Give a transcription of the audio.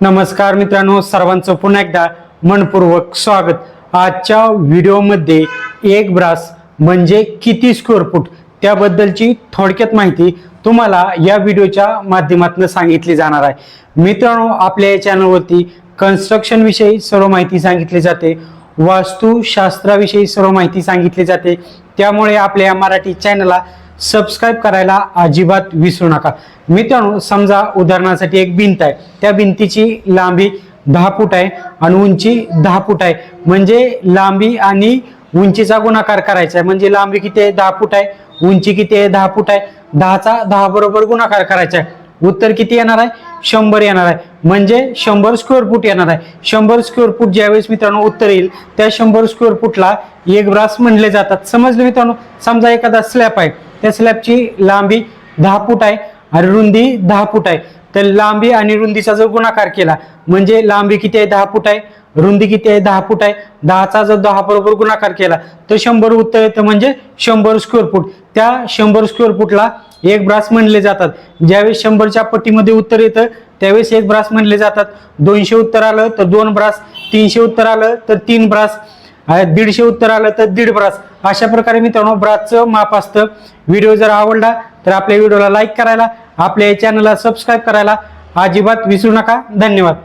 नमस्कार मित्रांनो सर्वांचं पुन्हा एकदा मनपूर्वक स्वागत. आजच्या व्हिडिओमध्ये एक ब्रास म्हणजे किती स्क्वेअर फूट त्याबद्दलची थोडक्यात माहिती तुम्हाला या व्हिडिओच्या माध्यमातून सांगितली जाणार आहे. मित्रांनो आपल्या या चॅनलवरती कन्स्ट्रक्शन विषयी सर्व माहिती सांगितली जाते वास्तुशास्त्राविषयी सर्व माहिती सांगितली जाते. त्यामुळे आपल्या या मराठी चॅनलला सबस्क्राईब करायला अजिबात विसरू नका. मित्रांनो समजा उदाहरणासाठी एक भिंत आहे. त्या भिंतीची लांबी दहा फूट आहे आणि उंची दहा फूट आहे. म्हणजे लांबी आणि उंचीचा गुणाकार करायचा आहे. म्हणजे लांबी किती आहे? दहा फूट आहे. उंची किती आहे? दहा फूट आहे. दहाचा दहा बरोबर गुणाकार करायचा आहे. उत्तर किती येणार आहे? शंभर येणार आहे. म्हणजे शंभर स्क्वेअर फूट येणार आहे. शंभर स्क्वेअर फूट ज्यावेळेस मित्रांनो उत्तर येईल त्या शंभर स्क्वेअर फूटला एक ब्रास म्हणले जातात. समजलं मित्रांनो? समजा एखादा स्लॅब आहे. त्या स्लॅबची लांबी दहा फूट आहे आणि रुंदी दहा फूट आहे. तर लांबी आणि रुंदीचा जर गुणाकार केला म्हणजे लांबी किती आहे? दहा फूट आहे. रुंदी किती आहे? दहा फूट आहे. दहाचा जर दहा बरोबर गुणाकार केला तर शंभर उत्तर येतं म्हणजे शंभर स्क्वेअर फूट त्या शंभर स्क्वेअर फूटला एक ब्रास म्हणले जातात. ज्यावेळेस शंभरच्या पट्टीमध्ये उत्तर येतं त्यावेळेस एक ब्रास म्हणले जातात. दोनशे उत्तर आलं तर दोन ब्रास. तीनशे उत्तर आलं तर तीन ब्रास. दीडशे उत्तर आलं तर दीड ब्रास. अशा प्रकारे मित्रांनो ब्रासचं माप असतं. व्हिडिओ जर आवडला तर आपल्या व्हिडिओला लाईक करायला आपल्या चॅनलला सबस्क्राईब करायला अजिबात विसरू नका. धन्यवाद.